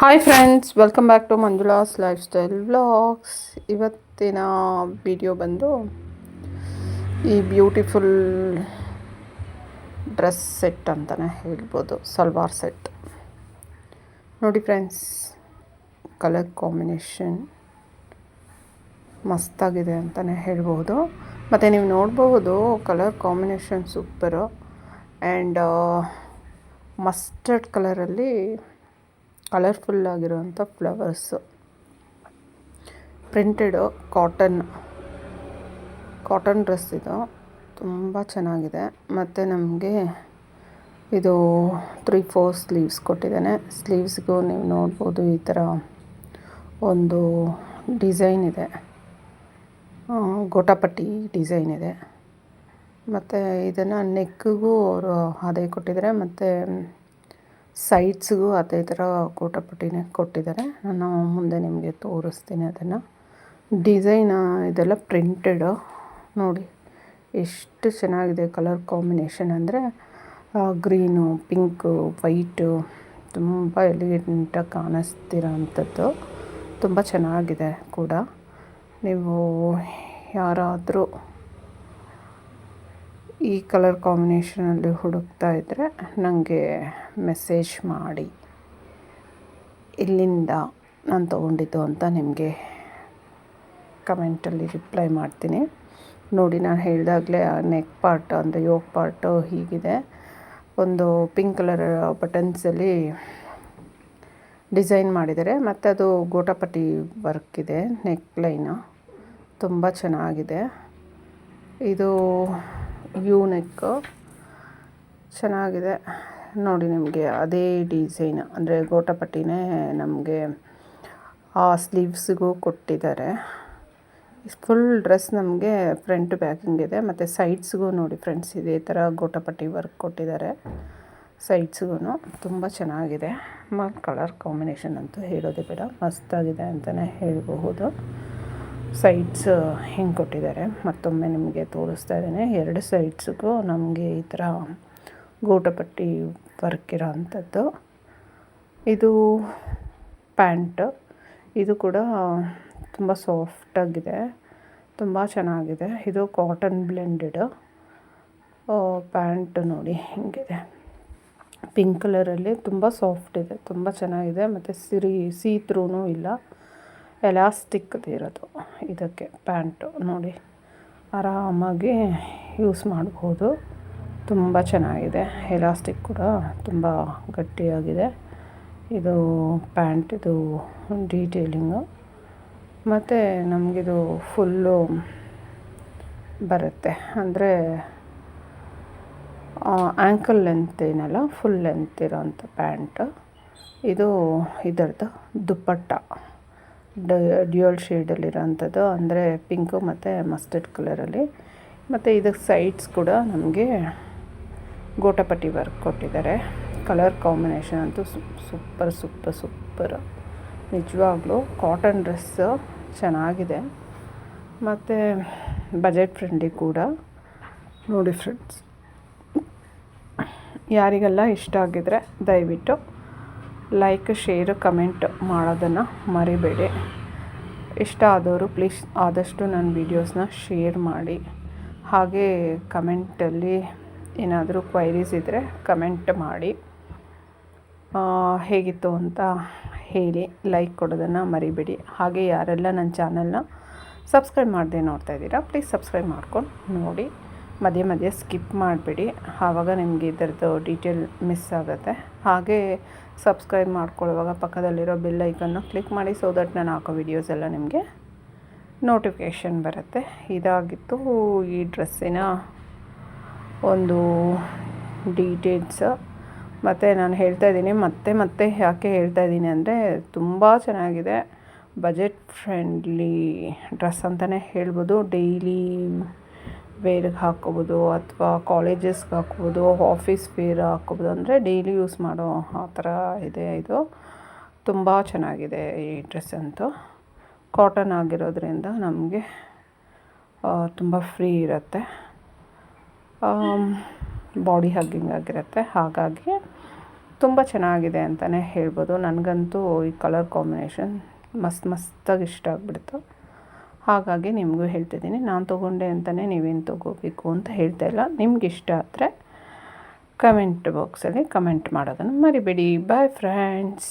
Hi friends welcome back to Manjula's lifestyle vlogs ಇವತ್ತಿನ video ಬಂದು ಈ ಬ್ಯೂಟಿಫುಲ್ ಡ್ರೆಸ್ ಸೆಟ್ ಅಂತಲೇ ಹೇಳ್ಬೋದು, ಸಲ್ವಾರ್ ಸೆಟ್ ನೋಡಿ ಫ್ರೆಂಡ್ಸ್ ಕಲರ್ ಕಾಂಬಿನೇಷನ್ ಮಸ್ತಾಗಿದೆ ಅಂತಲೇ ಹೇಳ್ಬೋದು. ಮತ್ತು ನೀವು ನೋಡ್ಬೋದು colour combination super and mustard ಕಲರಲ್ಲಿ ಕಲರ್ಫುಲ್ ಆಗಿರುವಂಥ flowers printed cotton cotton dress ಇದು. ತುಂಬ ಚೆನ್ನಾಗಿದೆ. ಮತ್ತು ನಮಗೆ ಇದು ತ್ರೀ ಫೋರ್ ಸ್ಲೀವ್ಸ್ ಕೊಟ್ಟಿದ್ದಾನೆ. ಸ್ಲೀವ್ಸ್ಗೂ ನೀವು ನೋಡ್ಬೋದು ಈ ಥರ ಒಂದು ಡಿಸೈನ್ ಇದೆ. ಗೋಟಾಪಟ್ಟಿ ಡಿಸೈನ್ ಇದೆ. ಮತ್ತು ಇದನ್ನು ನೆಕ್ಕಿಗೂ ಅವರು ಅದೇ ಕೊಟ್ಟಿದ್ದಾರೆ. ಮತ್ತು ಸೈಡ್ಸ್ಗೂ ಅದೇ ಥರ ಕೋಟಪಟ್ಟಿನೇ ಕೊಟ್ಟಿದ್ದಾರೆ. ನಾನು ಮುಂದೆ ನಿಮಗೆ ತೋರಿಸ್ತೀನಿ ಅದನ್ನು. ಡಿಸೈನ್ ಇದೆಲ್ಲ ಪ್ರಿಂಟೆಡು. ನೋಡಿ, ಎಷ್ಟು ಚೆನ್ನಾಗಿದೆ ಕಲರ್ ಕಾಂಬಿನೇಷನ್ ಅಂದರೆ ಗ್ರೀನು, ಪಿಂಕು, ವೈಟು, ತುಂಬ ಎಲಿಗೆಂಟಾಗಿ ಕಾಣಿಸ್ತಿರೋ ಅಂಥದ್ದು ತುಂಬ ಚೆನ್ನಾಗಿದೆ ಕೂಡ. ನೀವು ಯಾರಾದರೂ ಈ ಕಲರ್ ಕಾಂಬಿನೇಷನಲ್ಲಿ ಹುಡುಕ್ತಾ ಇದ್ದರೆ ನನಗೆ ಮೆಸೇಜ್ ಮಾಡಿ. ಇಲ್ಲಿಂದ ನಾನು ತೊಗೊಂಡಿದ್ದು ಅಂತ ನಿಮಗೆ ಕಮೆಂಟಲ್ಲಿ ರಿಪ್ಲೈ ಮಾಡ್ತೀನಿ. ನೋಡಿ, ನಾನು ಹೇಳಿದಾಗಲೇ ನೆಕ್ ಪಾರ್ಟ್ ಅಂದರೆ ಯೋಗ ಪಾರ್ಟು ಹೀಗಿದೆ. ಒಂದು ಪಿಂಕ್ ಕಲರ್ ಬಟನ್ಸಲ್ಲಿ ಡಿಸೈನ್ ಮಾಡಿದ್ದಾರೆ. ಮತ್ತು ಅದು ಗೋಟಾಪಟ್ಟಿ ವರ್ಕ್ ಇದೆ ನೆಕ್ ಲೈನು ತುಂಬ ಚೆನ್ನಾಗಿದೆ. ಇದು ಯೂ ನೆಕ್ಕು ಚೆನ್ನಾಗಿದೆ. ನೋಡಿ ನಿಮಗೆ ಅದೇ ಡಿಸೈನ್, ಅಂದರೆ ಗೋಟಪಟ್ಟಿನೇ ನಮಗೆ ಆ ಸ್ಲೀವ್ಸಿಗೂ ಕೊಟ್ಟಿದ್ದಾರೆ. ಫುಲ್ ಡ್ರೆಸ್ ನಮಗೆ ಫ್ರಂಟ್ ಬ್ಯಾಕಿಂಗ್ ಇದೆ, ಮತ್ತು ಸೈಡ್ಸ್ಗೂ ನೋಡಿ ಫ್ರೆಂಡ್ಸ್ ಇದೇ ಥರ ಗೋಟಪಟ್ಟಿ ವರ್ಕ್ ಕೊಟ್ಟಿದ್ದಾರೆ. ಸೈಡ್ಸ್ಗೂ ತುಂಬ ಚೆನ್ನಾಗಿದೆ. ಕಲರ್ ಕಾಂಬಿನೇಷನ್ ಅಂತೂ ಹೇಳೋದೇ ಬೇಡ, ಮಸ್ತಾಗಿದೆ ಅಂತಲೇ ಹೇಳಬಹುದು. ಸೈಡ್ಸ್ ಹೆಂಗೆ ಕೊಟ್ಟಿದ್ದಾರೆ. ಮತ್ತೊಮ್ಮೆ ನಿಮಗೆ ತೋರಿಸ್ತಾ ಇದ್ದೇನೆ. ಎರಡು ಸೈಡ್ಸ್ಗೂ ನಮಗೆ ಈ ಥರ ಗೋಟಪಟ್ಟಿ ವರ್ಕ್ ಇರೋ ಅಂಥದ್ದು ಇದು ಪ್ಯಾಂಟ್. ಇದು ಕೂಡ ತುಂಬ ಸಾಫ್ಟಾಗಿದೆ ತುಂಬ ಚೆನ್ನಾಗಿದೆ. ಇದು ಕಾಟನ್ ಬ್ಲೆಂಡೆಡ್ ಪ್ಯಾಂಟ್ ನೋಡಿ ಹಿಂಗಿದೆ. ಪಿಂಕ್ ಕಲರಲ್ಲಿ ತುಂಬ ಸಾಫ್ಟ್ ಇದೆ. ತುಂಬ ಚೆನ್ನಾಗಿದೆ. ಮತ್ತು ಸಿರಿ ಸೀ ತ್ರೂನೂ ಇಲ್ಲ. ಎಲಾಸ್ಟಿಕ್ದು ಇರೋದು. ಇದಕ್ಕೆ ಪ್ಯಾಂಟು ನೋಡಿ. ಆರಾಮಾಗಿ ಯೂಸ್ ಮಾಡ್ಬೋದು. ತುಂಬ ಚೆನ್ನಾಗಿದೆ. ಎಲಾಸ್ಟಿಕ್ ಕೂಡ ತುಂಬ ಗಟ್ಟಿಯಾಗಿದೆ. ಇದು ಪ್ಯಾಂಟಿದು ಡೀಟೇಲಿಂಗು ಮತ್ತು ನಮಗಿದು ಫುಲ್ಲು ಬರುತ್ತೆ. ಅಂದರೆ ಆ್ಯಂಕಲ್ ಲೆಂತ್ ಏನಲ್ಲ ಫುಲ್ ಲೆಂತ್ ಇರೋಂಥ ಪ್ಯಾಂಟ್ ಇದು ಇದರದ್ದು ದುಪ್ಪಟ್ಟ. ಡ್ಯುಯಲ್ ಶೇಡಲ್ಲಿರೋಂಥದ್ದು, ಅಂದರೆ ಪಿಂಕು ಮತ್ತು ಮಸ್ಟರ್ಡ್ ಕಲರಲ್ಲಿ. ಮತ್ತು ಇದಕ್ಕೆ ಸೈಡ್ಸ್ ಕೂಡ ನಮಗೆ ಗೋಟಪಟ್ಟಿ ವರ್ಕ್ ಕೊಟ್ಟಿದ್ದಾರೆ. ಕಲರ್ ಕಾಂಬಿನೇಷನ್ ಅಂತೂ ಸೂಪರ್ ಸೂಪರ್ ಸೂಪರ್. ನಿಜವಾಗ್ಲೂ ಕಾಟನ್ ಡ್ರೆಸ್ಸು ಚೆನ್ನಾಗಿದೆ. ಮತ್ತು ಬಜೆಟ್ ಫ್ರೆಂಡ್ಲಿ ಕೂಡ. ನೋಡಿ ಫ್ರೆಂಡ್ಸ್, ಯಾರಿಗೆಲ್ಲ ಇಷ್ಟ ಆಗಿದ್ರೆ ದಯವಿಟ್ಟು ಲೈಕ್ ಶೇರ್ ಕಮೆಂಟ್ ಮಾಡೋದನ್ನು ಮರಿಬೇಡಿ. ಇಷ್ಟ ಆದವರು ಪ್ಲೀಸ್ ಆದಷ್ಟು ನನ್ನ ವೀಡಿಯೋಸ್ನ ಶೇರ್ ಮಾಡಿ. ಹಾಗೆ ಕಮೆಂಟಲ್ಲಿ ಏನಾದರೂ ಕ್ವೈರೀಸ್ ಇದ್ದರೆ ಕಮೆಂಟ್ ಮಾಡಿ. ಹೇಗಿತ್ತು ಅಂತ ಹೇಳಿ ಲೈಕ್ ಕೊಡೋದನ್ನು ಮರಿಬೇಡಿ. ಹಾಗೆ ಯಾರೆಲ್ಲ ನನ್ನ ಚಾನಲ್ನ ಸಬ್ಸ್ಕ್ರೈಬ್ ಮಾಡದೆ ನೋಡ್ತಾ ಇದ್ದೀರಾ ಪ್ಲೀಸ್ ಸಬ್ಸ್ಕ್ರೈಬ್ ಮಾಡ್ಕೊಂಡು ನೋಡಿ. ಮಧ್ಯೆ ಮಧ್ಯೆ ಸ್ಕಿಪ್ ಮಾಡಿಬಿಡಿ. ಆವಾಗ ನಿಮಗೆ ಇದರದ್ದು ಡೀಟೇಲ್ ಮಿಸ್ ಆಗುತ್ತೆ. ಹಾಗೆ ಸಬ್ಸ್ಕ್ರೈಬ್ ಮಾಡ್ಕೊಳ್ಳುವಾಗ ಪಕ್ಕದಲ್ಲಿರೋ ಬೆಲ್ ಐಕನ್ನು ಕ್ಲಿಕ್ ಮಾಡಿ ಸೊ ದಟ್ ನಾನು ಹಾಕೋ ವಿಡಿಯೋಸ್ ಎಲ್ಲ ನಿಮಗೆ ನೋಟಿಫಿಕೇಷನ್ ಬರುತ್ತೆ. ಇದಾಗಿತ್ತು ಈ ಡ್ರೆಸ್ಸಿನ ಒಂದು ಡೀಟೇಲ್ಸ್ ಮತ್ತು ನಾನು ಹೇಳ್ತಾ ಇದ್ದೀನಿ, ಮತ್ತೆ ಮತ್ತೆ ಯಾಕೆ ಹೇಳ್ತಾ ಇದ್ದೀನಿ ಅಂದರೆ ತುಂಬ ಚೆನ್ನಾಗಿದೆ. ಬಜೆಟ್ ಫ್ರೆಂಡ್ಲಿ ಡ್ರೆಸ್ ಅಂತಲೇ ಹೇಳ್ಬೋದು. ಡೈಲಿ ವೇರ್ಗೆ ಹಾಕೋಬೋದು ಅಥವಾ ಕಾಲೇಜಸ್ಗೆ ಹಾಕ್ಬೋದು ಆಫೀಸ್ ವೇರ್ ಹಾಕೋಬೋದು ಅಂದರೆ ಡೈಲಿ ಯೂಸ್ ಮಾಡೋ ಆ ಥರ ಇದೆ ಇದು. ತುಂಬ ಚೆನ್ನಾಗಿದೆ ಈ ಡ್ರೆಸ್ ಅಂತೂ. ಕಾಟನ್ ಆಗಿರೋದ್ರಿಂದ ನಮಗೆ ತುಂಬ ಫ್ರೀ ಇರುತ್ತೆ. ಬಾಡಿ ಹಗ್ಗಿಂಗ್ ಆಗಿರುತ್ತೆ. ಹಾಗಾಗಿ ತುಂಬ ಚೆನ್ನಾಗಿದೆ ಅಂತಲೇ ಹೇಳ್ಬೋದು. ನನಗಂತೂ ಈ ಕಲರ್ ಕಾಂಬಿನೇಷನ್ ಮಸ್ತ್ ಮಸ್ತಾಗಿ ಇಷ್ಟ ಆಗಿಬಿಡ್ತು. ಹಾಗಾಗಿ ನಿಮಗೂ ಹೇಳ್ತಿದ್ದೀನಿ ನಾನು ತೊಗೊಂಡೆ ಅಂತಲೇ ನೀವೇನು ತೊಗೋಬೇಕು ಅಂತ ಹೇಳ್ತಾ ಇಲ್ಲ. ನಿಮ್ಗೆ ಇಷ್ಟ ಆದರೆ ಕಮೆಂಟ್ ಬಾಕ್ಸಲ್ಲಿ ಕಮೆಂಟ್ ಮಾಡೋದನ್ನು ಮರಿಬೇಡಿ. Bye friends